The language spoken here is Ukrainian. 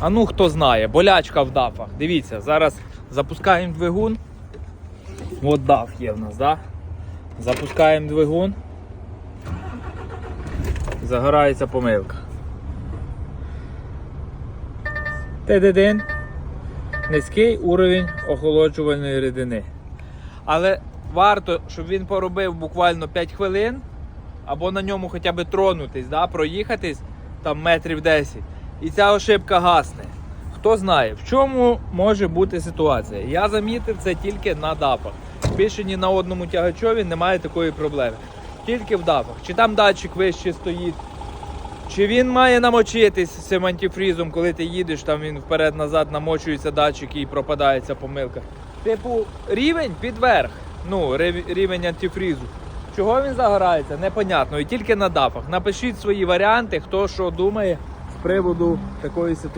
А ну хто знає, болячка в дафах. Дивіться, зараз запускаємо двигун. От даф є в нас, да? Запускаємо двигун. Загорається помилка. Т-1. Низький уровень охолоджувальної рідини. Але варто, щоб він поробив буквально 5 хвилин, або на ньому хоча б тронутись, да, проїхатись там метрів 10. І ця ошибка гасне. Хто знає, в чому може бути ситуація? Я замітив це тільки на дафах. Більше ні на одному тягачові немає такої проблеми. Тільки в дафах. Чи там датчик вище стоїть, чи він має намочитись цим антифрізом, коли ти їдеш, там він вперед-назад намочується датчик і пропадається помилка. Типу, рівень підверх. Ну, рівень антифрізу. Чого він загорається, непонятно. І тільки на дафах. Напишіть свої варіанти, хто що думає приводу такої ситуації.